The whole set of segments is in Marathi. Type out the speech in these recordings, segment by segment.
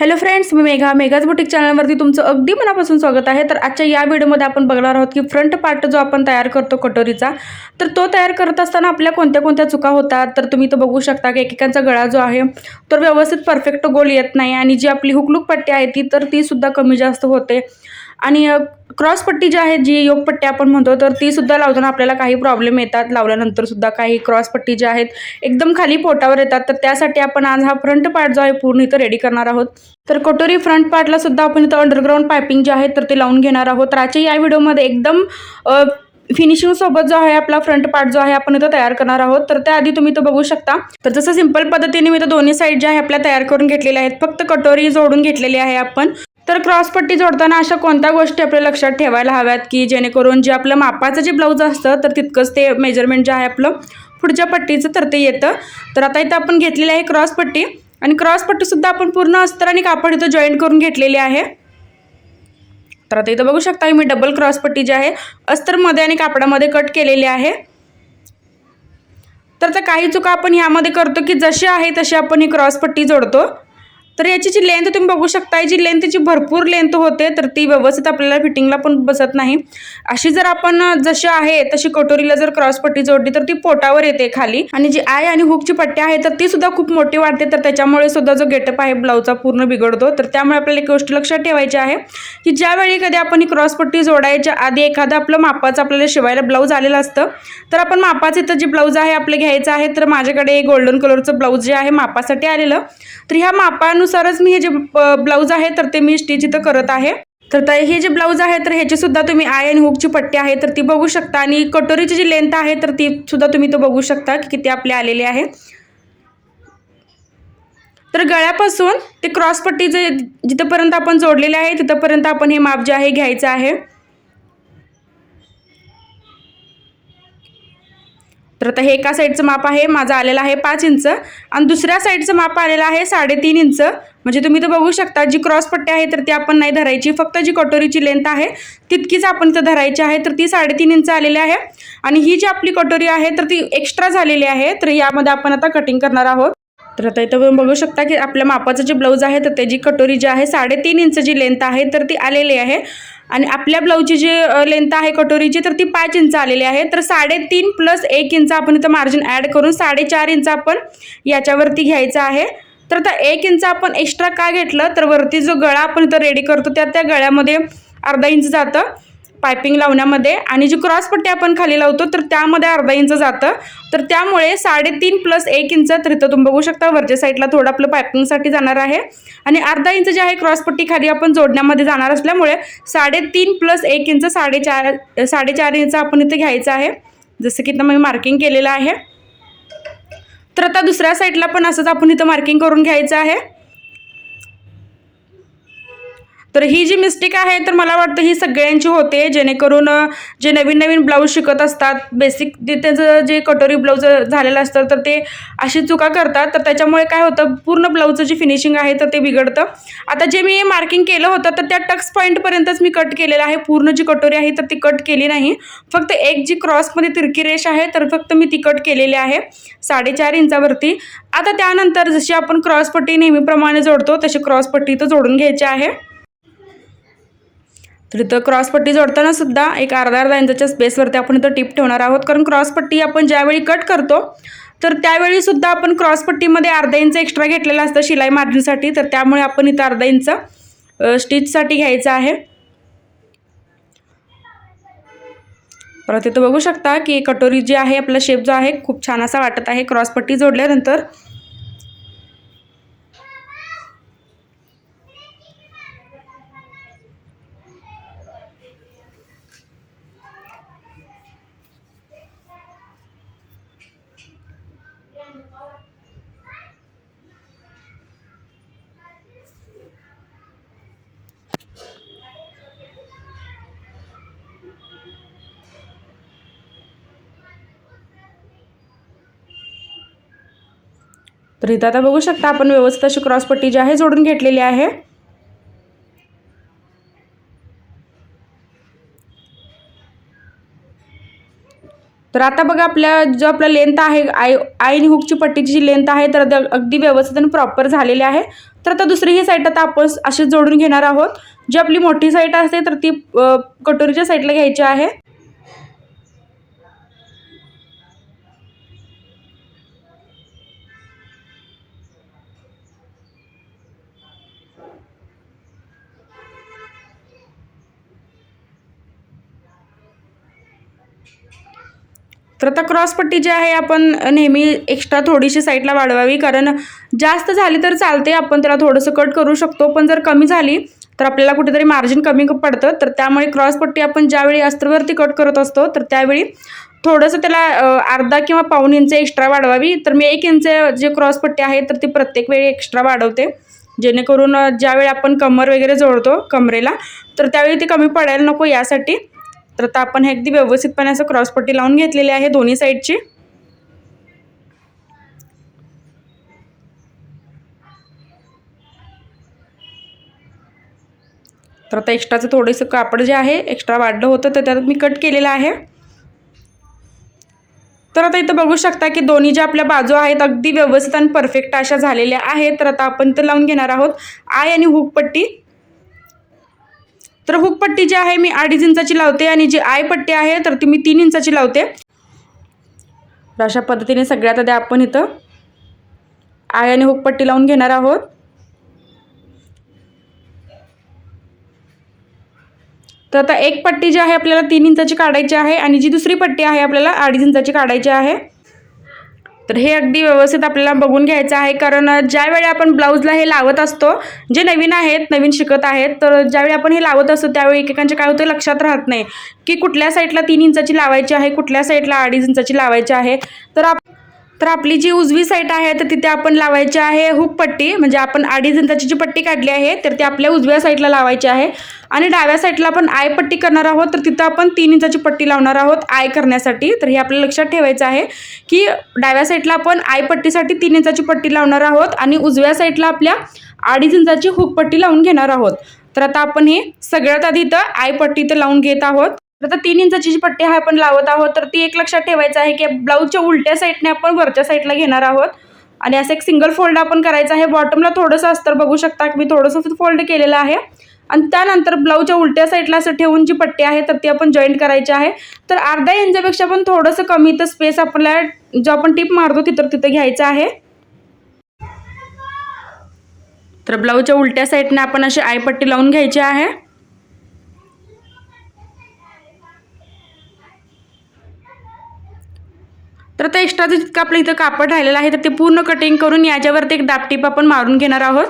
हॅलो फ्रेंड्स मी मेघा. मेघाज बुटीक चॅनलवरती तुमचं अगदी मनापासून स्वागत आहे. तर आजच्या या व्हिडिओमध्ये आपण बघणार आहोत की फ्रंट पार्ट जो आपण तयार करतो कटोरीचा तर तो तयार करत असताना आपल्या कोणत्या कोणत्या चुका होतात? तर तुम्ही तो बघू शकता की एकेकांचा गळा जो आहे तर व्यवस्थित परफेक्ट गोल येत नाही आणि जी आपली हुकलूक पट्टी आहे ती तर तीसुद्धा कमी जास्त होते. आणि क्रॉस पट्टी जी आहे जी योगपट्टी आपण म्हणतो तर ती सुद्धा लावताना आपल्याला काही प्रॉब्लेम येतात. लावल्यानंतर सुद्धा काही क्रॉस पट्टी ज्या आहेत एकदम खाली पोटावर येतात. तर त्यासाठी आपण आज हा फ्रंट पार्ट जो आहे पूर्ण इथं रेडी करणार आहोत. तर कटोरी फ्रंट पार्टला सुद्धा आपण इथं अंडरग्राऊंड पायपिंग जे आहे तर ते लावून घेणार आहोत. तर आजच्या या व्हिडिओमध्ये एकदम फिनिशिंगसोबत फिनिशिंग सोबत जो आहे आपला फ्रंट पार्ट जो आहे आपण इथं तयार करणार आहोत. तर त्याआधी तुम्ही तो बघू शकता. तर जसं सिंपल पद्धतीने मी तर दोन्ही साईड ज्या आहे आपल्या तयार करून घेतलेल्या आहेत. फक्त कटोरी जोडून घेतलेली आहे आपण. तर क्रॉस पट्टी जोडताना अशा कोणत्या गोष्टी आपल्या लक्षात ठेवायला हव्यात की जेणेकरून जे आपलं मापाचं जे ब्लाऊज असतं तर तितकंच ते मेजरमेंट जे आहे आपलं पुढच्या पट्टीचं तर ते येतं. तर आता इथं आपण घेतलेली आहे क्रॉस पट्टी. आणि क्रॉस पट्टीसुद्धा आपण पूर्ण अस्तर आणि कापड इथं जॉईंट करून घेतलेली आहे. तर आता इथं बघू शकता मी डबल क्रॉस पट्टी जी आहे अस्तरमध्ये आणि कापडामध्ये कट केलेली आहे. तर आता काही चुका आपण ह्यामध्ये करतो की जशी आहे तशी आपण ही क्रॉस पट्टी जोडतो. तर याची जी लेंथ तुम्ही बघू शकता जी लेंथ जी भरपूर लेंथ होते तर ती व्यवस्थित आपल्याला फिटिंगला पण बसत नाही. अशी जर आपण जशी आहे तशी कटोरीला जर क्रॉस पट्टी जोडली तर ती पोटावर येते खाली. आणि जी आय आणि हुकची पट्टी आहे तर ती सुद्धा खूप मोठी वाढते तर त्याच्यामुळे सुद्धा जो गेटअप आहे ब्लाऊजचा पूर्ण बिघडतो. तर त्यामुळे आपल्याला एक गोष्ट लक्षात ठेवायची आहे की ज्यावेळी कधी आपण ही क्रॉस पट्टी जोडायच्या आधी एखादं आपलं मापाचं आपल्याला शिवायला ब्लाऊज आलेलं असतं तर आपण मापाचं इथं जे ब्लाऊज आहे आपलं घ्यायचं आहे तर माझ्याकडे गोल्डन कलरचं ब्लाऊज जे आहे मापासाठी आलेलं. तर ह्या मापानुसार त्यानुसारच मी हे जे ब्लाऊज आहे तर ते मी स्टिच इथं करत आहे. तर त- हे जे ब्लाऊज आहे तर ह्याची सुद्धा तुम्ही आय अँड हुकची पट्टी आहे तर ती बघू शकता. आणि कटोरीची जी लेंथ आहे तर ती सुद्धा तुम्ही तो बघू शकता की किती आपले आलेले आहे. तर गळ्यापासून ते क्रॉस पट्टी जे जिथंपर्यंत आपण जोडलेले आहे तिथंपर्यंत आपण हे माप जे आहे घ्यायचं आहे. तर आता हे एका साईडचं माप आहे माझं आलेलं आहे पाच इंच. आणि दुसऱ्या साईडचं माप आलेलं आहे साडेतीन इंच. म्हणजे तुम्ही तर बघू शकता जी क्रॉस पट्टी आहे तर ती आपण नाही धरायची. फक्त जी कटोरीची लेंथ आहे तितकीच आपण तर धरायची आहे. तर ती साडेतीन इंच आलेली आहे. आणि ही जी आपली कटोरी आहे तर ती एक्स्ट्रा झालेली आहे. तर यामध्ये आपण आता कटिंग करणार आहोत. तर आता इथं तुम्ही बघू शकता की आपल्या मापाचं जे ब्लाऊज आहे तर त्याची कटोरी जी आहे साडेतीन इंच जी लेंथ आहे तर ती आलेली आहे. आणि आपल्या ब्लाऊजची जी लेंथ आहे कटोरीची तर ती पाच इंच आलेली आहे. तर साडेतीन प्लस एक इंच आपण इथं मार्जिन ॲड करून साडेचार इंच आपण याच्यावरती घ्यायचं आहे. तर आता एक इंच आपण एक्स्ट्रा का घेतलं? तर वरती जो गळा आपण इथं रेडी करतो त्या त्या गळ्यामध्ये अर्धा इंच जातं. पायपिंग लावण्यामध्ये आणि जी क्रॉस पट्टी आपण खाली लावतो तर त्यामध्ये अर्धा इंच जातं. तर त्यामुळे साडेतीन प्लस एक इंच तर इथं तुम्ही बघू शकता वरच्या साईडला थोडं आपलं पायपिंगसाठी जाणार आहे. आणि अर्धा इंच जे आहे क्रॉस पट्टी खाली आपण जोडण्यामध्ये जाणार असल्यामुळे साडेतीन प्लस एक इंच साडेचार साडेचार इंच आपण इथे घ्यायचं आहे. जसं की इथं मी मार्किंग केलेलं आहे. तर आता दुसऱ्या साईडला पण असंच आपण इथं मार्किंग करून घ्यायचं आहे. तर ही जी मिस्टेक आहे तर मला वाटतं ही सगळ्यांची होते जेणेकरून जे नवीन नवीन ब्लाऊज शिकत असतात बेसिक जे त्याचं जे कटोरी ब्लाऊज झालेलं असतं तर ते अशी चुका करतात. तर त्याच्यामुळे काय होतं पूर्ण ब्लाऊजचं जे फिनिशिंग आहे तर ते बिघडतं. आता जे मी मार्किंग केलं होतं तर त्या टक्स पॉईंटपर्यंतच मी कट केलेलं आहे. पूर्ण जी कटोरी आहे तर ती कट केली नाही. फक्त एक जी क्रॉसमध्ये तिरकी रेष आहे तर फक्त मी ती कट केलेली आहे साडेचार इंचावरती. आता त्यानंतर जशी आपण क्रॉसपट्टी नेहमीप्रमाणे जोडतो तशी क्रॉसपट्टी तर जोडून घ्यायची आहे. तर इथं क्रॉसपट्टी जोडताना सुद्धा एक अर्धा अर्धा इंचाच्या स्पेसवरती आपण इथं टिप ठेवणार आहोत. कारण क्रॉसपट्टी आपण ज्यावेळी कट करतो तर त्यावेळी सुद्धा आपण क्रॉसपट्टीमध्ये अर्धा इंच एक्स्ट्रा घेतलेलं असतं शिलाई मार्जिनसाठी तर त्यामुळे आपण इथं अर्धा इंच स्टिचसाठी घ्यायचं आहे. परत इथं बघू शकता की कटोरी जी आहे आपला शेप जो आहे खूप छान असा वाटत आहे. क्रॉसपट्टी जोडल्यानंतर तर इथं आता बघू शकता आपण व्यवस्थित अशी क्रॉसपट्टी जी आहे जोडून घेतलेली आहे. तर आता बघा आपल्या जो आपला लेंथ आहे आय आय आणि हुकची पट्टीची जी लेंथ आहे तर अगदी व्यवस्थित आणि प्रॉपर झालेली आहे. तर आता दुसरी ही साईड आता आपण अशीच जोडून घेणार आहोत. जी आपली मोठी साईट असते तर ती कटोरीच्या साईडला घ्यायची आहे. तर आता क्रॉसपट्टी जी आहे आपण नेहमी एक्स्ट्रा थोडीशी साईडला वाढवावी. कारण जास्त झाली तर चालते आपण त्याला थोडंसं कट करू शकतो. पण जर कमी झाली तर आपल्याला कुठेतरी मार्जिन कमी पडतं. तर त्यामुळे क्रॉसपट्टी आपण ज्यावेळी अस्त्रवरती कट करत असतो तर त्यावेळी थोडंसं त्याला अर्धा किंवा पाऊण इंच एक्स्ट्रा वाढवावी. तर मी एक इंच जे क्रॉसपट्टी आहे तर ती प्रत्येक वेळी एक्स्ट्रा वाढवते. जेणेकरून ज्यावेळी आपण कमर वगैरे जोडतो कमरेला तर त्यावेळी ती कमी पडायला नको. यासाठी तर आता आपण हे अगदी व्यवस्थितपणे असं क्रॉसपट्टी लावून घेतलेली आहे दोन्ही साईडची तर आता एक्स्ट्राचं थोडंसं कापड जे आहे एक्स्ट्रा वाढलं होतं तर त्यात मी कट केलेलं आहे. तर आता इथं बघू शकता की दोन्ही ज्या आपल्या बाजू आहेत अगदी व्यवस्थित आणि परफेक्ट अशा झालेल्या आहेत. तर आता आपण तर लावून घेणार आहोत आय आणि हुक पट्टी. तर हुक पट्टी जी आहे मी अडीच इंचाची लावते आणि जी आय पट्टी आहे तर ती मी तीन इंचाची लावते. तर अशा पद्धतीने सगळ्यात आधी आपण इथं आय आणि हुक पट्टी लावून घेणार आहोत. तर आता एक पट्टी जी आहे आपल्याला तीन इंचाची काढायची आहे आणि जी दुसरी पट्टी आहे आपल्याला अडीच इंचाची काढायची आहे. तर हे अगदी व्यवस्थित आपल्याला बघून घ्यायचं आहे कारण ज्यावेळी आपण ब्लाऊजला हे लावत असतो जे नवीन आहेत नवीन शिकत आहेत तर ज्यावेळी आपण हे लावत असतो त्यावेळी एकेकांचे काय होतं लक्षात राहत नाही की कुठल्या साईडला तीन इंचाची लावायची आहे कुठल्या साईडला अडीच इंचाची लावायची आहे. तर आप तर आपली जी उजवी साईड आहे तर तिथे आपण लावायची आहे हुक पट्टी. म्हणजे आपण अडीच इंचाची जी पट्टी काढली आहे तर ती आपल्या उजव्या साईडला लावायची आहे. आणि डाव्या साईडला आपण आय पट्टी करणार आहोत तर तिथं आपण तीन इंचाची पट्टी लावणार आहोत आय करण्यासाठी. तर हे आपल्याला लक्षात ठेवायचं आहे की डाव्या साईडला आपण आय पट्टीसाठी तीन इंचाची पट्टी लावणार आहोत आणि उजव्या साईडला आपल्या अडीच इंचाची हुक पट्टी लावून घेणार आहोत. तर आता आपण हे सगळ्यात आधी इथं आय पट्टी इथं लावून घेत आहोत. तर आता तीन इंचाची जी पट्टी आहे आपण लावत आहोत तर ती एक लक्षात ठेवायचं आहे की ब्लाऊजच्या उलट्या साईडने आपण वरच्या साईडला घेणार आहोत. आणि असं एक सिंगल फोल्ड आपण करायचं आहे. बॉटमला थोडंसं अस्तर बघू शकता की मी थोडंसं फोल्ड केलेलं आहे. आणि त्यानंतर ब्लाऊजच्या उलट्या साईडला असं ठेवून जी पट्टी आहे तर ती आपण जॉईंट करायची आहे. तर अर्ध्या इंचापेक्षा पण थोडंसं कमी तर स्पेस आपल्याला जो आपण टिप मारतो तिथं तिथं घ्यायचं आहे. तर ब्लाऊजच्या उलट्या साईडने आपण अशी आयपट्टी लावून घ्यायची आहे. तर आता एक्स्ट्राचं जितकं आपलं इथं कापड राहिलेलं आहे तर ते पूर्ण कटिंग करून याच्यावरती एक दापटीप आपण मारून घेणार आहोत.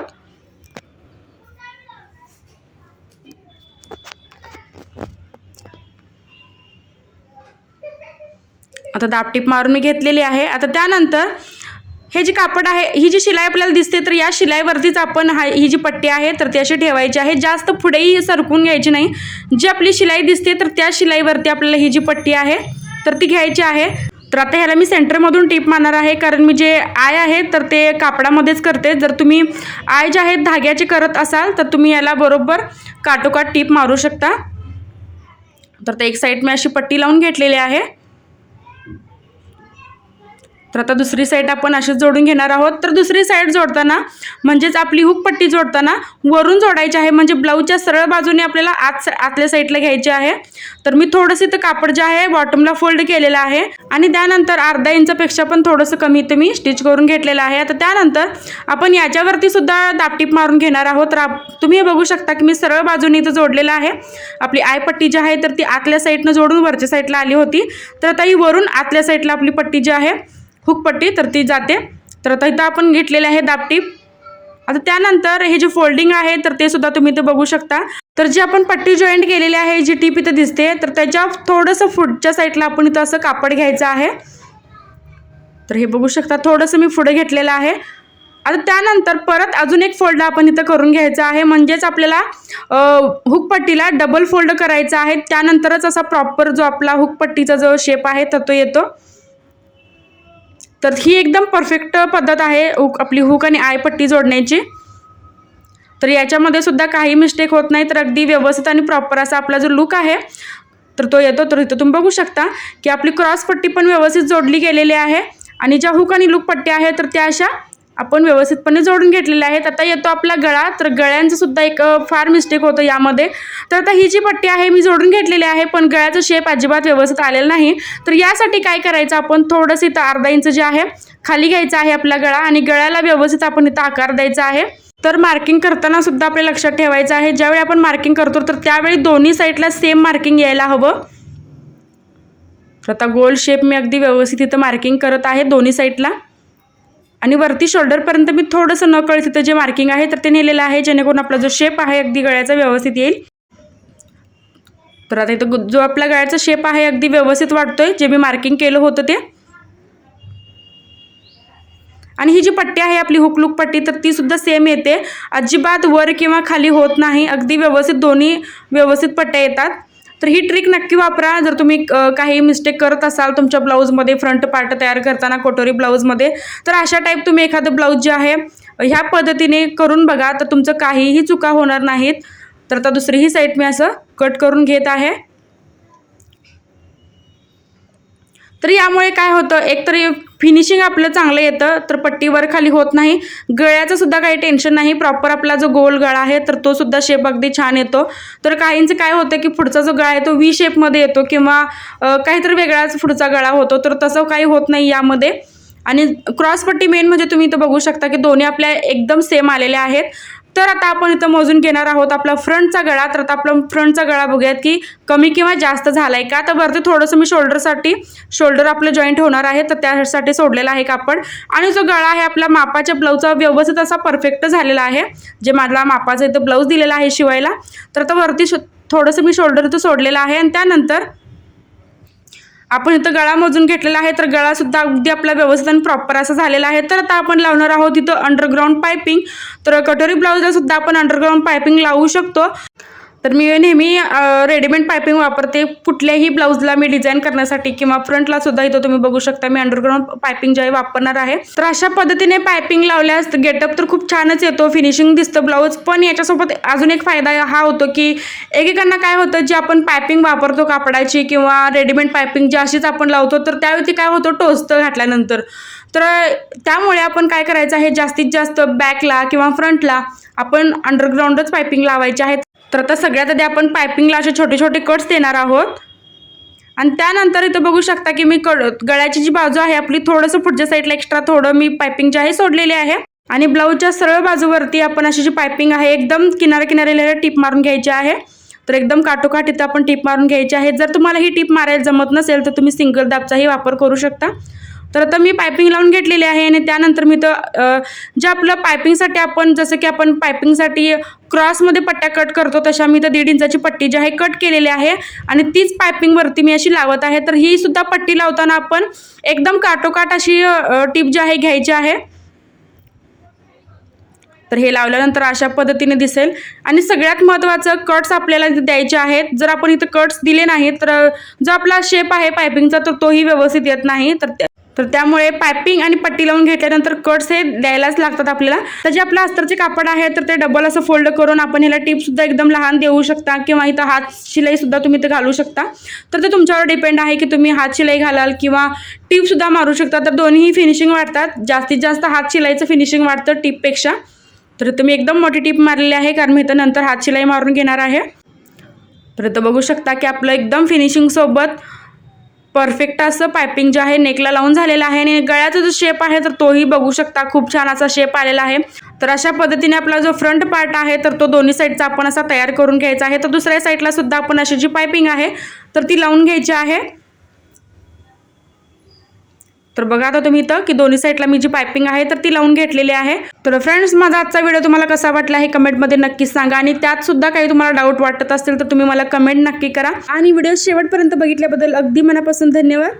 आता दापटीप मारून मी घेतलेली आहे. आता त्यानंतर हे जे कापड आहे ही जी शिलाई आपल्याला दिसते तर या शिलाईवरतीच आपण हा ही जी पट्टी आहे तर ती अशी ठेवायची आहे. जास्त पुढेही सरकून घ्यायची नाही. जी आपली शिलाई दिसते तर त्या शिलाईवरती आपल्याला ही जी पट्टी आहे तर ती घ्यायची आहे. तर आता ह्याला मी सेंटरमधून टीप मारणार आहे कारण मी जे आय आहे तर ते कापडामध्येच करते. जर तुम्ही आय जे आहेत धाग्याचे करत असाल तर तुम्ही याला बरोबर काटोकाट टीप मारू शकता. तर ते एक साईड मी अशी पट्टी लावून घेतलेली आहे. तर आता दुसरी साईड आपण अशीच जोडून घेणार आहोत. तर दुसरी साईड जोडताना म्हणजेच आपली हुक पट्टी जोडताना वरून जोडायची आहे म्हणजे ब्लाऊजच्या सरळ बाजूने आपल्याला आत आतल्या साईडला घ्यायची आहे. तर मी थोडंसं इथं कापड जे आहे बॉटमला फोल्ड केलेलं आहे. आणि त्यानंतर अर्धा इंचपेक्षा पण थोडंसं कमी इथं मी स्टिच करून घेतलेलं आहे. आता त्यानंतर आपण याच्यावरती सुद्धा दापटीप मारून घेणार आहोत. तर तुम्ही हे बघू शकता की मी सरळ बाजूने इथं जोडलेलं आहे. आपली आयपट्टी जी आहे तर ती आतल्या साईडनं जोडून वरच्या साईडला आली होती. तर आता ही वरून आतल्या साईडला आपली पट्टी जी आहे हुकपट्टी तर ती जाते. तर आता इथं आपण घेतलेले आहे दापटी आता त्यानंतर हे जे फोल्डिंग आहे तर ते सुद्धा तुम्ही इथं बघू शकता. तर जी आपण पट्टी जॉईंट केलेली आहे जी टीप इथं दिसते तर त्याच्या थोडंसं पुढच्या साईडला आपण इथं असं कापड घ्यायचं आहे. तर हे बघू शकता थोडंसं मी पुढे घेतलेलं आहे. आता त्यानंतर परत अजून एक फोल्ड आपण इथं करून घ्यायचा आहे. म्हणजेच आपल्याला हुकपट्टीला डबल फोल्ड करायचा आहे. त्यानंतरच असा प्रॉपर जो आपला हुकपट्टीचा जो शेप आहे तर तो येतो. तर ही एकदम परफेक्ट पद्धत आहे हुक आपली हुक आणि आय पट्टी जोडण्याची. तर याच्यामध्ये सुद्धा काही मिस्टेक होत नाही तर अगदी व्यवस्थित आणि प्रॉपर असा आपला जो लुक आहे तर तो येतो. तर इथं तुम्ही बघू शकता की आपली क्रॉस पट्टी पण व्यवस्थित जोडली गेलेली आहे. आणि ज्या हुक आणि लूक पट्ट्या आहेत तर त्या अशा आपण व्यवस्थितपणे जोडून घेतलेले आहेत. आता येतो आपला गळा. तर गळ्यांचं सुद्धा एक फार मिस्टेक होतं यामध्ये. तर आता ही जी पट्टी आहे मी जोडून घेतलेली आहे पण गळ्याचं शेप अजिबात व्यवस्थित आलेलं नाही. तर यासाठी काय करायचं आपण? थोडंसं इथं अर्धा इंच जे आहे खाली घ्यायचं आहे आपला गळा आणि गळ्याला व्यवस्थित आपण इथं आकार द्यायचा आहे. तर मार्किंग करताना सुद्धा आपल्या लक्षात ठेवायचं आहे. ज्यावेळी आपण मार्किंग करतो तर त्यावेळी दोन्ही साईडला सेम मार्किंग यायला हवं. तर आता गोल शेप मी अगदी व्यवस्थित इथं मार्किंग करत आहे दोन्ही साईडला आणि वरती शोल्डरपर्यंत मी थोडंसं न तिथं जे मार्किंग आहे तर ते नेलेलं आहे. जेणेकरून आपला जो शेप आहे अगदी गळ्याचा व्यवस्थित येईल. तर आता इथं जो आपला गळ्याचा शेप आहे अगदी व्यवस्थित वाटतोय. जे मी मार्किंग केलं होतं ते. आणि ही जी पट्टी आहे आपली हुकलूक पट्टी तर ती सुद्धा सेम येते. अजिबात वर किंवा खाली होत नाही. अगदी व्यवस्थित दोन्ही व्यवस्थित पट्ट्या येतात. तर ही ट्रिक नक्की वापरा. जर तुम्ही काही मिस्टेक करत असाल तुमच्या ब्लाऊजमध्ये फ्रंट पार्ट तयार करताना कोटोरी ब्लाऊजमध्ये तर अशा टाईप तुम्ही एखादं ब्लाऊज जे आहे ह्या पद्धतीने करून बघा. तर तुमचं काहीही चुका होणार नाहीत. तर आता दुसरीही साईड मी असं कट करून घेत आहे. तर यामुळे काय होतं? एकतरी फिनिशिंग आपलं चांगलं येतं तर पट्टीवर खाली होत नाही. गळ्याचं सुद्धा काही टेन्शन नाही. प्रॉपर आपला जो गोल गळा आहे तर तो सुद्धा शेप अगदी छान येतो. तर काहींचं काय होतं की पुढचा जो गळा आहे तो व्ही शेपमध्ये येतो किंवा काहीतरी वेगळाच पुढचा गळा होतो. तर तसं काही होत नाही यामध्ये. आणि क्रॉसपट्टी मेन म्हणजे तुम्ही इथं बघू शकता की दोन्ही आपल्या एकदम सेम आलेल्या आहेत. तर आता आपण इथं मोजून घेणार आहोत आपला फ्रंटचा गळा. तर आता आपला फ्रंटचा गळा बघूयात की कमी किंवा जास्त झाला आहे का? तर वरती थोडंसं मी शोल्डरसाठी शोल्डर आपलं जॉईंट होणार आहे तर त्यासाठी सोडलेला आहे कापड आणि जो गळा आहे आपला मापाच्या ब्लाऊजचा व्यवस्थित असा परफेक्ट झालेला आहे. जे मला मापाचा इथं ब्लाऊज दिलेला आहे शिवायला. तर आता वरती शो थोडंसं मी शोल्डर इथं सोडलेलं आहे. आणि त्यानंतर आपण इथं गळा मोजून घेतलेला आहे तर गळासुद्धा अगदी आपला व्यवस्थित आणि प्रॉपर असा झालेला आहे. तर आता आपण लावणार आहोत इथं अंडरग्राऊंड पायपिंग तर कटोरी ब्लाऊजला सुद्धा आपण अंडरग्राऊंड पायपिंग लावू शकतो. तर मी नेहमी रेडीमेड पायपिंग वापरते. कुठल्याही ब्लाऊजला मी डिझाईन करण्यासाठी किंवा फ्रंटला सुद्धा इथं तुम्ही बघू शकता मी अंडरग्राऊंड पायपिंग ज्यावेळी वापरणार आहे. तर अशा पद्धतीने पायपिंग लावल्यास गेटअप तर खूप छानच येतो फिनिशिंग दिसतं ब्लाऊज पण याच्यासोबत अजून एक फायदा हा होतो की एकेकांना काय होतं जे आपण पायपिंग वापरतो कापडाची किंवा रेडीमेड पायपिंग जी अशीच आपण लावतो तर त्यावेळी ती काय होतं टोचतं घातल्यानंतर. तर त्यामुळे आपण काय करायचं आहे जास्तीत जास्त बॅकला किंवा फ्रंटला आपण अंडरग्राऊंडच पायपिंग लावायचे आहेत. तर आता सगळ्यात आधी आपण पायपिंगला असे छोटे छोटे कट्स देणार आहोत. आणि त्यानंतर इथं बघू शकता की मी कड गळ्याची जी बाजू आहे आपली थोडंसं पुढच्या साईडला एक्स्ट्रा थोडं मी पायपिंग जे आहे सोडलेली आहे. आणि ब्लाऊजच्या सरळ बाजूवरती आपण अशी जी पायपिंग आहे एकदम किनारे किनारेला टिप मारून घ्यायची आहे. तर एकदम काठोकाठ इथं आपण टिप मारून घ्यायची आहे. जर तुम्हाला ही टीप मारायला जमत नसेल तर तुम्ही सिंगल दाबचाही वापर करू शकता. तर आता मी पायपिंग लावून घेतलेली आहे आणि त्यानंतर मी तर जे आपलं पायपिंगसाठी आपण जसं की आपण पायपिंगसाठी क्रॉसमध्ये पट्ट्या कट करतो तशा मी तर दीड इंचाची पट्टी जी आहे कट केलेली आहे आणि तीच पायपिंगवरती मी अशी लावत आहे. तर ही सुद्धा पट्टी लावताना आपण एकदम काटोकाट अशी टीप जी आहे घ्यायची आहे. तर हे लावल्यानंतर अशा पद्धतीने दिसेल. आणि सगळ्यात महत्त्वाचं कट्स आपल्याला द्यायचे आहेत. जर आपण इथं कट्स दिले नाहीत तर जो आपला शेप आहे पायपिंगचा तर तोही व्यवस्थित येत नाही. तर त्या- तर त्यामुळे पायपिंग आणि पट्टी लावून घेतल्यानंतर कट्स हे द्यायलाच लागतात आपल्याला. तर जे आपलं अस्तरचे कापड आहे तर ते डबल असं फोल्ड करून आपण ह्याला टिपसुद्धा एकदम लहान देऊ शकता किंवा इथं हात शिलाईसुद्धा तुम्ही इथं घालू शकता. तर ते तुमच्यावर डिपेंड आहे की तुम्ही हात शिलाई घालाल किंवा टिपसुद्धा मारू शकता. तर दोन्हीही फिनिशिंग वाढतात. जास्तीत जास्त हात शिलाईचं फिनिशिंग वाढतं टिपपेक्षा तर तुम्ही एकदम मोठी टीप मारलेली आहे कारण मी इथं नंतर हात शिलाई मारून घेणार आहे. तर इथं बघू शकता की आपलं एकदम फिनिशिंगसोबत परफेक्ट असं पायपिंग जे आहे नेकला लावून झालेलं आहे आणि गळ्याचा जो शेप आहे तर तोही बघू शकता. खूप छान असा शेप आलेला आहे. तर अशा पद्धतीने आपला जो फ्रंट पार्ट आहे तर तो दोन्ही साईडचा आपण असा तयार करून घ्यायचा आहे. तर दुसऱ्या साईडला सुद्धा आपण अशी जी पायपिंग आहे तर ती लावून घ्यायची आहे. तर बघा आता तुम्ही इथं की दोन्ही साईडला मी जी पायपिंग आहे तर ती लावून घेतलेली आहे. तर फ्रेंड्स माझा आजचा व्हिडिओ तुम्हाला कसा वाटला हे कमेंटमध्ये नक्कीच सांगा आणि त्यात सुद्धा काही तुम्हाला डाऊट वाटत असतील तर तुम्ही मला कमेंट नक्की करा. आणि व्हिडिओ शेवटपर्यंत बघितल्याबद्दल अगदी मनापासून धन्यवाद.